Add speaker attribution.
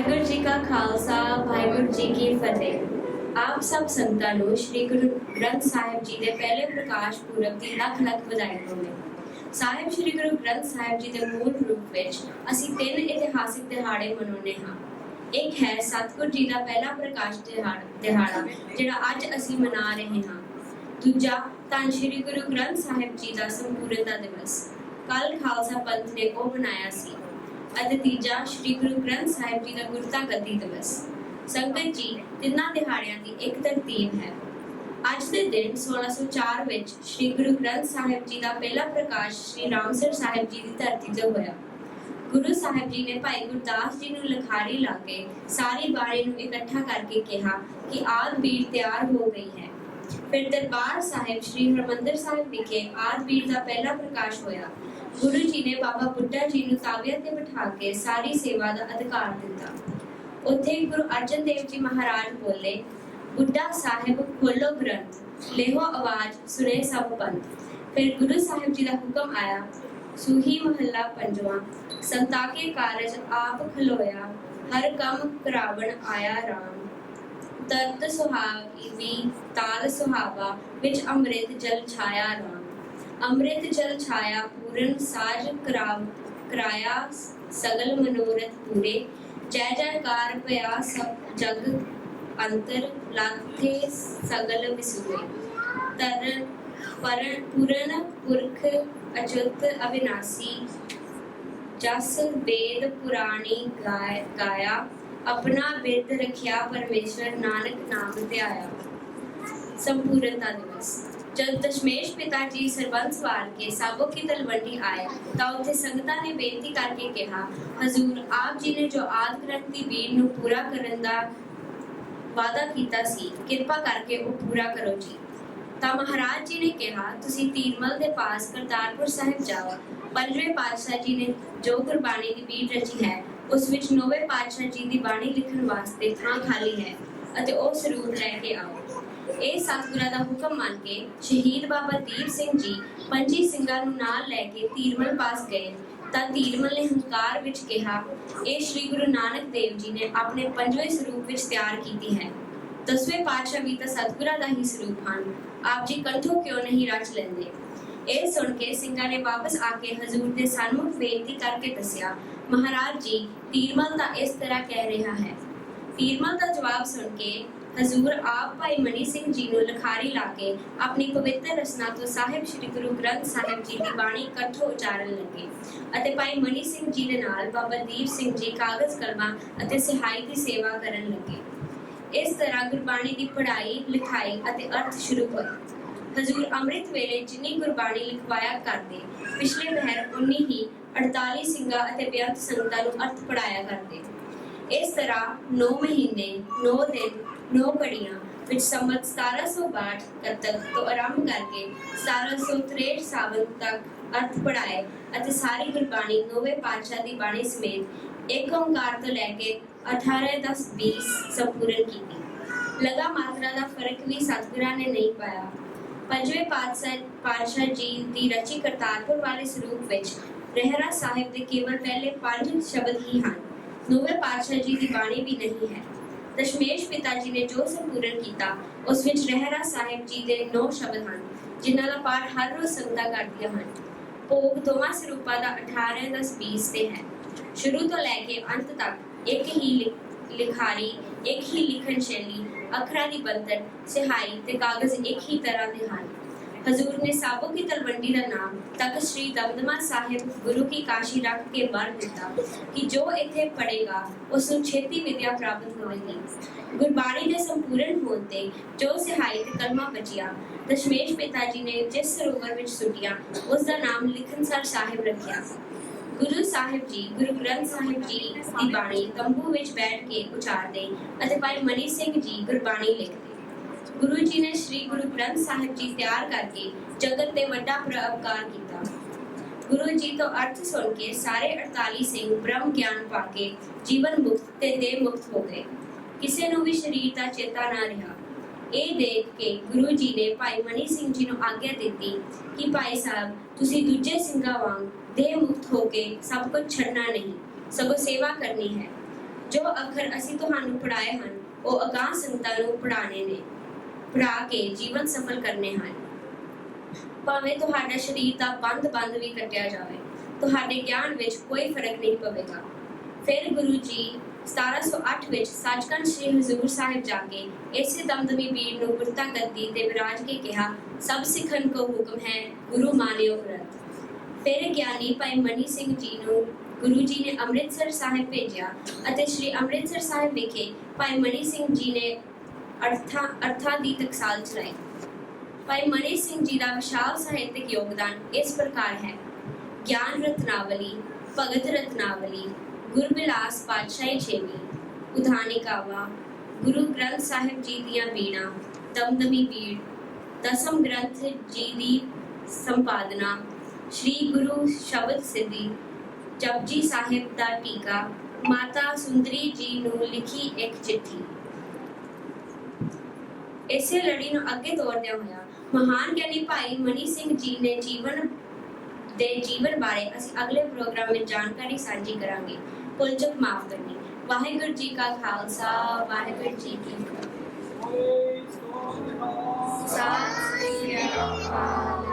Speaker 1: ਵਾਹਿਗੁਰੂ ਜੀ ਕਾ ਖਾਲਸਾ ਵਾਹਿਗੁਰੂ ਜੀ ਕੀ ਫਤਿਹ ਆਪ ਸਭ ਸੰਤਾਂ ਨੂੰ ਸ੍ਰੀ ਗੁਰੂ ਗ੍ਰੰਥ ਸਾਹਿਬ ਜੀ ਦੇ ਪਹਿਲੇ ਪ੍ਰਕਾਸ਼ ਪੁਰਬ ਦੀ ਲੱਖ ਲੱਖ ਵਧਾਈ ਹੋਵੇ ਸਾਹਿਬ ਸ੍ਰੀ ਗੁਰੂ ਗ੍ਰੰਥ ਸਾਹਿਬ ਜੀ ਦੇ ਮੂਲ ਰੂਪ ਵਿੱਚ ਅਸੀਂ ਤਿੰਨ ਇਤਿਹਾਸਿਕ ਦਿਹਾੜੇ ਮਨਾਉਂਦੇ ਹਾਂ ਇੱਕ ਹੈ ਸਤਗੁਰ ਜੀ ਦਾ ਪਹਿਲਾ ਪ੍ਰਕਾਸ਼ ਦਿਹਾੜਾ ਜਿਹੜਾ ਅੱਜ ਅਸੀਂ ਮਨਾ ਰਹੇ ਹਾਂ ਦੂਜਾ ਤਾਂ ਸ੍ਰੀ ਗੁਰੂ ਗ੍ਰੰਥ ਸਾਹਿਬ ਜੀ ਦਾ ਸੰਪੂਰਨਤਾ ਦਿਵਸ ਕੱਲ ਖਾਲਸਾ ਪੰਥ ਨੇ ਉਹ ਮਨਾਇਆ ਸੀ ਅਤੇ ਤੀਜਾ ਸ੍ਰੀ ਗੁਰੂ ਗ੍ਰੰਥ ਸਾਹਿਬ ਜੀ ਦਾ ਗੁਰਤਾ ਗੱਦੀ ਦਿਵਸ ਸੰਗਤ ਜੀ ਤਿੰਨਾਂ ਦਿਹਾੜਿਆਂ ਦੀ ਇੱਕ ਤਰਤੀਬ ਹੈ ਅੱਜ ਦੇ ਦਿਨ 1604 ਵਿੱਚ ਸ੍ਰੀ ਗੁਰੂ ਗ੍ਰੰਥ ਸਾਹਿਬ ਜੀ ਦਾ ਪਹਿਲਾ ਪ੍ਰਕਾਸ਼ ਸ੍ਰੀ ਰਾਮਸਰ ਸਾਹਿਬ ਜੀ ਦੀ ਧਰਤੀ ਤੇ ਹੋਇਆ ਗੁਰੂ ਸਾਹਿਬ ਜੀ ਨੇ ਭਾਈ ਗੁਰਦਾਸ ਜੀ ਨੂੰ ਲਖਾਰੀ ਲਾ ਕੇ ਸਾਰੀ ਬਾਣੀ ਨੂੰ ਇਕੱਠਾ ਕਰਕੇ ਕਿਹਾ ਕਿ ਆਦ ਬੀੜ ਤਿਆਰ ਹੋ ਗਈ ਹੈ ਫਿਰ ਦਰਬਾਰ ਸਾਹਿਬ ਸ੍ਰੀ ਹਰਮੰਦਰ ਸਾਹਿਬ ਵਿਖੇ ਆਦ ਬੀੜ ਦਾ ਪਹਿਲਾ ਪ੍ਰਕਾਸ਼ ਹੋਇਆ ਗੁਰੂ ਜੀ ਨੇ ਬਾਬਾ ਬੁੱਢਾ ਜੀ ਨੂੰ ਤਾਬਿਆ ਤੇ ਬਿਠਾ ਕੇ ਸਾਰੀ ਸੇਵਾ ਦਾ ਅਧਿਕਾਰ ਦਿੱਤਾ ਉੱਥੇ ਗੁਰੂ ਅਰਜਨ ਦੇਵ ਜੀ ਮਹਾਰਾਜ ਬੋਲੇ ਬੁੱਢਾ ਸਾਹਿਬ ਖੋਲੋ ਗ੍ਰੰਥ ਲੇਹੋ ਆਵਾਜ਼ ਸੁਨੇ ਸਭ ਪੰਥ ਫਿਰ ਗੁਰੂ ਸਾਹਿਬ ਜੀ ਦਾ ਹੁਕਮ ਆਇਆ ਸੂਹੀ ਮਹੱਲਾ ਪੰਜਵਾਂ ਸੰਤਾ ਕੇ ਕਾਰਜ ਆਪ ਖਲੋਇਆ ਹਰ ਕੰਮ ਕਰਾਵਣ ਆਇਆ RAM ਤਤ ਸੁਹਾਗੀ ਵੀ ਤਾਲ ਸੁਹਾਵਾ ਵਿੱਚ ਅੰਮ੍ਰਿਤ ਜਲ ਛਾਇਆ RAM ਅੰਮ੍ਰਿਤ ਜਲ ਛਾਇਆ ਪੂਰਨ ਸਾਜ ਕਰਾਵ ਕਰਾਇਆ ਸਗਲ ਮਨੋਰਥ ਪੂਰੇ ਜੈ ਜੈਕਾਰ ਭਇਆ ਸਭ ਜਗ ਅੰਤਰ ਲਾਥੇ ਸਗਲ ਵਿਸੂਰੇ ਤਰ ਪਰਣ ਪੂਰਨ ਪੁਰਖ ਅਚੁੱਤ ਅਵਿਨਾਸੀ ਜਸ ਵੇਦ ਪੁਰਾਣੀ ਗਾਇਆ ਆਪਣਾ ਬਿਰਧ ਰਖਿਆ ਪਰਮੇਸ਼ਰ ਨਾਨਕ ਨਾਮ ਧਿਆਇਆ ਸੰਪੂਰਨਤਾ ਦਿਵਸ ਜਦ ਦਸ਼ਮੇਸ਼ ਪਿਤਾ ਜੀ ਸਰਬੰਸ ਵਾਰ ਕੇ ਸਾਬੋ ਕੀ ਤਲਵੰਡੀ ਆਏ ਤਾਂ ਉੱਥੇ ਸੰਗਤਾਂ ਨੇ ਬੇਨਤੀ ਕਰਕੇ ਕਿਹਾ ਹਜ਼ੂਰ ਆਪ ਜੀ ਨੇ ਜੋ ਆਦ ਗ੍ਰੰਥ ਦੀ ਬੀੜ ਨੂੰ ਪੂਰਾ ਕਰਨ ਦਾ ਵਾਦਾ ਕੀਤਾ ਸੀ ਕਿਰਪਾ ਕਰਕੇ ਉਹ ਪੂਰਾ ਕਰੋ ਜੀ ਤਾਂ ਮਹਾਰਾਜ ਜੀ ਨੇ ਕਿਹਾ ਤੁਸੀਂ ਤੀਰਮਲ ਦੇ ਪਾਸ ਕਰਤਾਰਪੁਰ ਸਾਹਿਬ ਜਾਓ ਪੰਜਵੇਂ ਪਾਤਸ਼ਾਹ ਜੀ ਨੇ ਜੋ ਕੁਰਬਾਨੀ ਦੀ ਬੀੜ ਰਚੀ ਹੈ ਉਸ ਵਿੱਚ ਨੋਵੇਂ ਪਾਤਸ਼ਾਹ ਜੀ ਦੀ ਬਾਣੀ ਲਿਖਣ ਵਾਸਤੇ ਥਾਂ ਖਾਲੀ ਹੈ ਅਤੇ ਉਹ ਸਰੂਰ ਲੈ ਕੇ ਆਓ ਇਹ ਸਤਿਗੁਰਾਂ ਦਾ ਹੁਕਮ ਮੰਨ ਕੇ ਸ਼ਹੀਦ ਬਾਬਾ ਦੀਪ ਸਿੰਘ ਜੀ ਪੰਜੀ ਸਿੰਘਾਂ ਨੂੰ ਨਾਲ ਲੈ ਕੇ ਤੀਰਮਲ ਪਾਸ ਗਏ ਤਾਂ ਤੀਰਮਲ ਨੇ ਹੰਕਾਰ ਵਿੱਚ ਕਿਹਾ ਇਹ ਸ੍ਰੀ ਗੁਰੂ ਨਾਨਕ ਦੇਵ ਜੀ ਨੇ ਆਪਣੇ ਪੰਜਵੇਂ ਸਰੂਪ ਵਿੱਚ ਤਿਆਰ ਕੀਤੀ ਹੈ ਦਸਵੇਂ ਪਾਤਸ਼ਾਹ ਵੀ ਤਾਂ ਸਤਿਗੁਰਾਂ ਦਾ ਹੀ ਸਰੂਪ ਹਨ ਆਪ ਜੀ ਕੰਠੋਂ ਕਿਉਂ ਨਹੀਂ ਰਚ ਲੈਂਦੇ ਇਹ ਸੁਣ ਕੇ ਸਿੰਘਾਂ ਨੇ ਵਾਪਸ ਆ ਕੇ ਹਜ਼ੂਰ ਦੇ ਸਾਹਮਣੇ ਬੇਨਤੀ ਕਰਕੇ ਦੱਸਿਆ ਮਹਾਰਾਜ ਜੀ ਤੀਰਮਲ ਤਾਂ ਇਸ ਤਰ੍ਹਾਂ ਕਹਿ ਰਿਹਾ ਹੈ ਤੀਰਮਲ ਦਾ ਜਵਾਬ ਸੁਣ ਕੇ ਹਜ਼ੂਰ ਆਪ ਭਾਈ ਮਨੀ ਸਿੰਘ ਜੀ ਨੂੰ ਲਖਾਰੀ ਲਾ ਕੇ ਆਪਣੀ ਪਵਿੱਤਰ ਰਸਨਾ ਤੋਂ ਸਾਹਿਬ ਸ੍ਰੀ ਗੁਰੂ ਗ੍ਰੰਥ ਸਾਹਿਬ ਜੀ ਦੀ ਬਾਣੀ ਇਕੱਠੋ ਉਚਾਰਨ ਲੱਗੇ ਅਤੇ ਭਾਈ ਮਨੀ ਸਿੰਘ ਜੀ ਦੇ ਨਾਲ ਬਾਬਾ ਦੀਪ ਸਿੰਘ ਜੀ ਕਾਗਜ਼ ਕਲਮਾਂ ਅਤੇ ਸਿਹਾਈ ਦੀ ਸੇਵਾ ਕਰਨ ਲੱਗੇ ਇਸ ਤਰ੍ਹਾਂ ਗੁਰਬਾਣੀ ਦੀ ਪੜ੍ਹਾਈ ਲਿਖਾਈ ਅਤੇ ਅਰਥ ਸ਼ੁਰੂ ਹੋਈ ਹਜ਼ੂਰ ਅੰਮ੍ਰਿਤ ਵੇਲੇ ਜਿੰਨੀ ਗੁਰਬਾਣੀ ਲਿਖਵਾਇਆ ਕਰਦੇ ਪਿਛਲੇ ਮਹਿਰ ਉਨੀ ਹੀ 48 ਸਿੰਘਾਂ ਅਤੇ ਬਿਆੰਤ ਸੰਗਤਾਂ ਨੂੰ ਅਰਥ ਪੜਾਇਆ ਕਰਦੇ ਇਸ ਤਰ੍ਹਾਂ 9 ਮਹੀਨੇ 9 ਦਿਨ ਨੌ ਪੜੀਆਂ ਵਿੱਚ ਸੰਮਤ 1762 ਕੱਤਕ ਤੋਂ ਆਰੰਭ ਕਰਕੇ 1763 ਸਾਵਨ ਤੱਕ ਅਰਥ ਪੜਾਏ ਅਤੇ ਸਾਰੀ ਗੁਰਬਾਣੀ ਨੌਵੇਂ ਪਾਤਸ਼ਾਹ ਦੀ ਬਾਣੀ ਸਮੇਤ ਇੱਕ ਓੰਕਾਰ ਤੋਂ ਲੈ ਕੇ 18 10 20 ਸੰਪੂਰਨ ਕੀਤੀ ਲਗਾ ਮਾਤਰਾ ਦਾ ਫਰਕ ਵੀ ਸਤਿਗੁਰਾਂ ਨੇ ਨਹੀਂ ਪਾਇਆ ਪੰਜਵੇਂ ਪਾਤਸ਼ਾਹ ਪਾਤਸ਼ਾਹ ਜੀ ਦੀ ਰਚੀ ਕਰਤਾਰਪੁਰ ਵਾਲੇ ਸਰੂਪ ਵਿੱਚ ਰਹਿਰਾ ਸਾਹਿਬ ਦੇ ਕੇਵਲ ਪਹਿਲੇ ਪੰਜ ਸ਼ਬਦ ਹੀ ਹਨ ਨੌਵੇਂ ਪਾਤਸ਼ਾਹ ਜੀ ਦੀ ਬਾਣੀ ਵੀ ਨਹੀਂ ਹੈ ਦਸ਼ਮੇਸ਼ ਪਿਤਾ ਜੀ ਨੇ ਜੋ ਸੰਪੂਰਨ ਕੀਤਾ ਉਸ ਵਿੱਚ ਰਹਿਰਾ ਸਾਹਿਬ ਜੀ ਦੇ 9 ਸ਼ਬਦ ਹਨ ਜਿਨ੍ਹਾਂ ਦਾ ਪਾਠ ਹਰ ਰੋਜ਼ ਸੰਗਤਾ ਕਰਦੀਆਂ ਹਨ ਭੋਗ ਦੋਵਾਂ ਸਰੂਪਾਂ ਦਾ 18 ਦਾ 20 ਤੇ ਹੈ ਸ਼ੁਰੂ ਤੋਂ ਲੈ ਕੇ ਅੰਤ ਤੱਕ ਇੱਕ ਹੀ ਲਿਖਾਰੀ ਇੱਕ ਹੀ ਲਿਖਣ ਸ਼ੈਲੀ ਅੱਖਰਾਂ ਦੀ ਬੰਦਨ ਸਿਹਾਈ ਤੇ ਕਾਗਜ਼ ਇੱਕ ਹੀ ਤਰ੍ਹਾਂ ਦੇ ਹਨ ਹਜ਼ੂਰ ਨੇ ਸਾਬੋ ਕੀ ਤਲਵੰਡੀ ਦਾ ਨਾਮ ਤੱਕ ਸ੍ਰੀ ਦਮਦਮਾ ਸਾਹਿਬ ਗੁਰੂ ਕੀ ਕਾਸ਼ੀ ਰੱਖ ਕੇ ਮਰ ਦਿੱਤਾ ਕਿ ਜੋ ਇੱਥੇ ਪੜੇਗਾ ਉਸ ਨੂੰ ਛੇਤੀ ਵਿਦਿਆ ਪ੍ਰਾਪਤ ਹੋਵੇਗੀ ਗੁਰਬਾਣੀ ਦੇ ਸੰਪੂਰਨ ਹੋਣ ਤੇ ਜੋ ਸਿਹਾਇਤ ਕਲਮਾ ਬਚਿਆ ਦਸ਼ਮੇਸ਼ ਪਿਤਾ ਜੀ ਨੇ ਜਿਸ ਸਰੋਵਰ ਵਿੱਚ ਸੁੱਟਿਆ ਉਸ ਦਾ ਨਾਮ ਲਿਖਨਸਰ ਸਾਹਿਬ ਰੱਖਿਆ ਗੁਰੂ ਸਾਹਿਬ ਜੀ ਗੁਰੂ ਗ੍ਰੰਥ ਸਾਹਿਬ ਜੀ ਦੀ ਬਾਣੀ ਤੰਬੂ ਵਿੱਚ ਬੈਠ ਕੇ ਉਚਾਰਦੇ ਅਤੇ ਭਾਈ ਮਨੀ ਸਿੰਘ ਜੀ ਗੁਰਬਾਣੀ ਲਿਖਦੇ ਗੁਰੂ ਜੀ ਨੇ ਸ੍ਰੀ ਗੁਰੂ ਗ੍ਰੰਥ ਸਾਹਿਬ ਜੀ ਤਿਆਰ ਕਰਕੇ ਜਗਤ ਤੇ ਵੱਡਾ ਪ੍ਰਭਾਵ ਕੀਤਾ ਗੁਰੂ ਜੀ ਤੋਂ ਅਰਥ ਸੁਣ ਕੇ ਸਾਰੇ 48 ਸਿੰਘ ਬ੍ਰਹਮ ਗਿਆਨ ਪਾ ਕੇ ਜੀਵਨ ਮੁਕਤ ਤੇ ਦੇ ਮੁਕਤ ਹੋ ਗਏ ਕਿਸੇ ਨੂੰ ਵੀ ਸਰੀਰ ਦਾ ਚੇਤਾ ਨਾ ਰਿਹਾ ਇਹ ਦੇਖ ਕੇ ਗੁਰੂ ਜੀ ਨੇ ਭਾਈ ਮਨੀ ਸਿੰਘ ਜੀ ਨੂੰ ਆਗਿਆ ਦਿੱਤੀ ਕਿ ਭਾਈ ਸਾਹਿਬ ਤੁਸੀਂ ਦੂਜੇ ਸਿੰਘਾਂ ਵਾਂਗ ਦੇਹ ਮੁਕਤ ਹੋ ਕੇ ਸਭ ਕੁਝ ਛੱਡਣਾ ਨਹੀਂ ਸਗੋਂ ਸੇਵਾ ਕਰਨੀ ਹੈ ਜੋ ਅੱਖਰ ਅਸੀਂ ਤੁਹਾਨੂੰ ਪੜਾਏ ਹਨ ਉਹ ਅਗਾਹ ਸੰਤਾਂ ਨੂੰ ਪੜਾਣੇ ਨੇ ਪੜਾ ਕੇ ਜੀਵਨ ਸਫਲ ਕਰਨੇ ਹਨ ਭਾਵੇਂ ਤੁਹਾਡਾ ਸਰੀਰ ਦਾ ਬੰਦ-ਬੰਦ ਵੀ ਕੱਟਿਆ ਜਾਵੇ ਤੁਹਾਡੇ ਗਿਆਨ ਵਿੱਚ ਕੋਈ ਫਰਕ ਨਹੀਂ ਪਵੇਗਾ ਫਿਰ ਗੁਰੂ ਜੀ 1708 ਵਿੱਚ ਸੱਚਖੰਡ ਸ੍ਰੀ ਹਜ਼ੂਰ ਸਾਹਿਬ ਜਾ ਕੇ ਇਸੇ ਦਮਦਮੀ ਪੀਰ ਨੂੰ ਗੁਰਤਾ ਗੱਦੀ ਤੇ ਵਿਰਾਜ ਕੇ ਕਿਹਾ ਸਭ ਸਿੱਖਣ ਕੋ ਹੁਕਮ ਹੈ ਗੁਰੂ ਮਾਨਿਓ ਵਰਤ ਫਿਰ ਗਿਆਨੀ ਭਾਈ ਮਨੀ ਸਿੰਘ ਜੀ ਨੂੰ ਗੁਰੂ ਜੀ ਨੇ ਅੰਮ੍ਰਿਤਸਰ ਸਾਹਿਬ ਭੇਜਿਆ ਅਤੇ ਸ੍ਰੀ ਅੰਮ੍ਰਿਤਸਰ ਸਾਹਿਬ ਵਿਖੇ ਭਾਈ ਮਨੀ ਸਿੰਘ ਜੀ ਨੇ ਅਰਥਾਂ ਅਰਥਾਂ ਦੀ ਟਕਸਾਲ ਚਲਾਈ ਭਾਈ ਮਨੀ ਸਿੰਘ ਜੀ ਦਾ ਵਿਸ਼ਾਲ ਸਾਹਿਤਕ ਯੋਗਦਾਨ ਇਸ ਪ੍ਰਕਾਰ ਹੈ ਗਿਆਨ ਰਤਨਾਵਲੀ ਭਗਤ ਰਤਨਾਵਲੀ ਗੁਰਬਿਲਾਸ ਪਾਤਸ਼ਾਹੀ ਛੇਵੀ ਉਧਾਨਿਕਾਵਾ ਗੁਰੂ ਗ੍ਰੰਥ ਸਾਹਿਬ ਜੀ ਦੀਆਂ ਬੀਣਾ ਦਮਦਮੀ ਬੀੜ ਦਸਮ ਗ੍ਰੰਥ ਜੀ ਦੀ ਸੰਪਾਦਨਾ ਸ੍ਰੀ ਗੁਰੂ ਸ਼ਬਦ ਸਿੱਧੀ ਜਪਜੀ ਸਾਹਿਬ ਦਾ ਟੀਕਾ ਮਾਤਾ ਸੁੰਦਰੀ ਜੀ ਨੂੰ ਲਿਖੀ ਇੱਕ ਚਿੱਠੀ ਇਸੇ ਲੜੀ ਨੂੰ ਅੱਗੇ ਤੋਰਦਿਆਂ ਹੋਇਆ ਮਹਾਨ ਗਿਆਨੀ ਭਾਈ ਮਨੀ ਸਿੰਘ ਜੀ ਨੇ ਜੀਵਨ ਦੇ ਜੀਵਨ ਬਾਰੇ ਅਸੀਂ ਅਗਲੇ ਪ੍ਰੋਗਰਾਮ ਵਿੱਚ ਜਾਣਕਾਰੀ ਸਾਂਝੀ ਕਰਾਂਗੇ ਪੁਲਚਕ ਮਾਫ ਕਰਨੀ ਵਾਹਿਗੁਰੂ ਜੀ ਕਾ ਖਾਲਸਾ ਵਾਹਿਗੁਰੂ ਜੀ ਕੀ ਫਤਿਹ ਸਤਿ ਸ੍ਰੀ ਅਕਾਲ